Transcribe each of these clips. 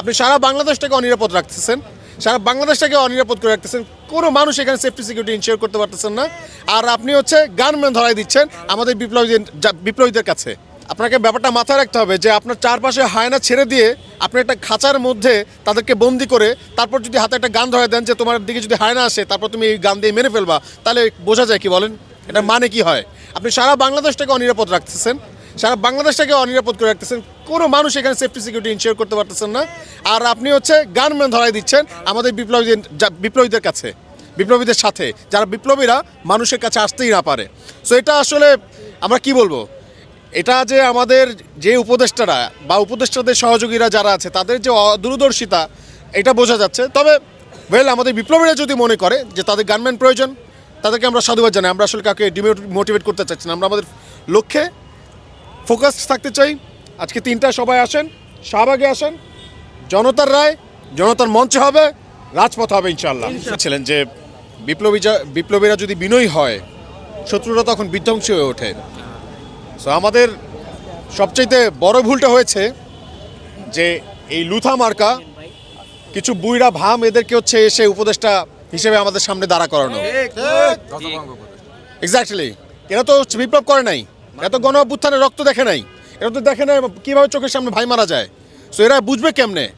আপনি সারা বাংলাদেশটাকে অনিরাপদ রাখতেছেন, সারা বাংলাদেশটাকে অনিরাপদ করে রাখতেছেন, কোনো মানুষ এখানে সেফটি সিকিউরিটি ইনশিওর করতে পারতেছেন না। আর আপনি হচ্ছে গানম্যান ধরাই দিচ্ছেন আমাদের বিপ্লবীদের বিপ্লবীদের কাছে। আপনাকে ব্যাপারটা মাথায় রাখতে হবে যে আপনার চারপাশে হায়না ছেড়ে দিয়ে আপনি একটা খাঁচার মধ্যে তাদেরকে বন্দি করে তারপর যদি হাতে একটা গান ধরে দেন যে তোমার দিকে যদি হায়না আসে, তারপর তুমি এই গান দিয়ে মেরে ফেলবা, তাহলে বোঝা যায় কি বলেন? এটা মানে কি হয়? আপনি সারা বাংলাদেশটাকে অনিরাপদ রাখতেছেন। সারা বাংলাদেশটাকে অনিরাপদ করে রাখতেছেন। কোনো মানুষ এখানে সেফটি সিকিউরিটি ইনশিওর করতে পারতেছেন না। আর আপনি হচ্ছে গানম্যান ধরাই দিচ্ছেন আমাদের বিপ্লবীদের বিপ্লবীদের কাছে, বিপ্লবীদের সাথে, যারা বিপ্লবীরা মানুষের কাছে আসতেই না পারে। সো এটা আসলে আমরা কি বলব? এটা যে আমাদের যে উপদেষ্টারা বা উপদেষ্টাদের সহযোগীরা যারা আছে, তাদের যে দূরদর্শিতা এটা বোঝা যাচ্ছে। তবে ওয়েল আমাদের বিপ্লবীরা যদি মনে করে যে তাদের গানম্যান প্রয়োজন, তাদেরকে আমরা সাধুবাদ জানাই। আমরা আসলে কাউকে ডিমোটিভেট করতে চাচ্ছি না। আমরা আমাদের লক্ষ্যে ফোকাস থাকতে চাই। আজকে তিনটা সবাই আসেন শাহবাগে আসেন জনতার রায় জনতার মঞ্চে হবে রাজপথ হবে ইনশাল্লাহ ছিলেন যে বিপ্লবী বিপ্লবীরা যদি বিনয়ী হয় শত্রুরা তখন বিধ্বংসী হয়ে ওঠে। সো আমাদের সবচাইতে বড় ভুলটা হয়েছে যে এই লুথা মার্কা কিছু বুইরা ভাম এদেরকে হচ্ছে এসে উপদেষ্টা হিসেবে আমাদের সামনে দাঁড়া করানো। এক্স্যাক্টলি এরা তো বিপ্লব করে নাই। এরা তো গণ অভ্যুত্থানে রক্ত দেখে নাই। এরা তো দেখে নাই কীভাবে চোখের সামনে ভাই মারা যায়। সো এরা বুঝবে কেমনে?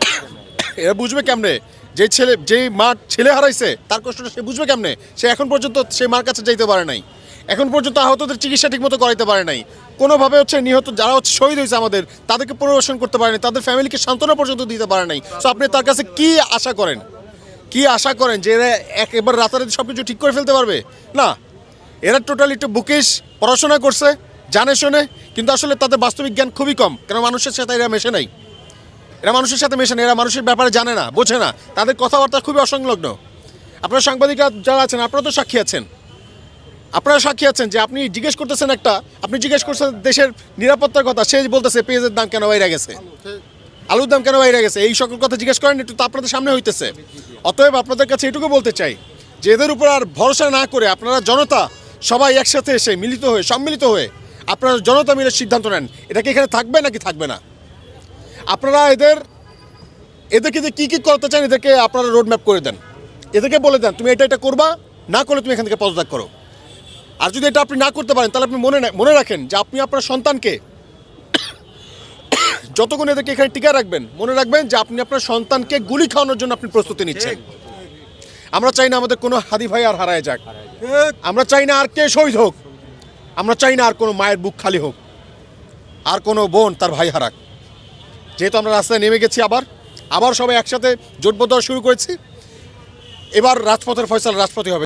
এরা বুঝবে কেমনে? যে ছেলে যেই মা ছেলে হারাইছে, তার কষ্টটা সে বুঝবে কেমনে? সে এখন পর্যন্ত সে মার কাছে যাইতে পারে নাই। এখন পর্যন্ত আহতদের চিকিৎসা ঠিকমতো করাইতে পারে নাই। কোনোভাবে হচ্ছে নিহত, যারা হচ্ছে শহীদ হয়েছে আমাদের, তাদেরকে পুনর্বাসন করতে পারে নাই, তাদের ফ্যামিলিকে সান্ত্বনা পর্যন্ত দিতে পারে নাই। সো আপনি তার কাছে কি আশা করেন? কি আশা করেন যে এরা একেবারে রাতারাতি সব কিছু ঠিক করে ফেলতে পারবে? না। এরা টোটালি একটু বুকিশ পড়াশোনা করছে, জানে শোনে, কিন্তু আসলে তাদের বাস্তবিক জ্ঞান খুবই কম। কেন মানুষের সাথে এরা মেশে নাই? এরা মানুষের সাথে মেশে না এরা মানুষের ব্যাপারে জানে না, বোঝে না। তাদের কথাবার্তা খুবই অসংলগ্ন। আপনারা সাংবাদিকরা যারা আছেন, আপনারা তো সাক্ষী আছেন। আপনারা সাক্ষী আছেন যে আপনি জিজ্ঞেস করতেছেন একটা, আপনি জিজ্ঞেস করছেন দেশের নিরাপত্তার কথা, সে বলতেছে পেঁয়াজের দাম কেন বাইরে গেছে? আলুর দাম কেন বাইরে গেছে? এই সকল কথা জিজ্ঞেস করেন, একটু তো আপনাদের সামনে হইতেছে। অতএব আপনাদের কাছে এটুকু বলতে চাই যে এদের উপর আর ভরসা না করে আপনারা জনতা সবাই একসাথে এসে মিলিত হয়ে, সম্মিলিত হয়ে আপনারা জনতা মিলে সিদ্ধান্ত নেন, এটা কি এখানে থাকবে নাকি থাকবে না? আপনারা এদের, এদেরকে যে কী কী করতে চান, এদেরকে আপনারা রোড ম্যাপ করে দেন। এদেরকে বলে দেন, তুমি এটা এটা করবা, না করলে তুমি এখান থেকে পদত্যাগ করো। আর যদি এটা আপনি না করতে পারেন, তাহলে আপনি মনে মনে রাখেন যে আপনি আপনার সন্তানকে যতক্ষণ এদেরকে এখানে টিকা রাখবেন, মনে রাখবেন যে আপনি আপনার সন্তানকে গুলি খাওয়ানোর জন্য আপনি প্রস্তুতি নিচ্ছেন। আমরা চাই না আমাদের কোনো হাদি ভাই আর হারায় যাক। আমরা চাই না আর কে শহীদ হোক। আমরা চাই না আর কোনো মায়ের বুক খালি হোক। আর কোনো বোন তার ভাই হারাক। যেহেতু আমরা রাস্তায় নেমে গেছি আবার আবার সবাই একসাথে জোটবদ্ধ শুরু করেছি। এবার রাজপথের ফয়সাল রাজপথে হবে।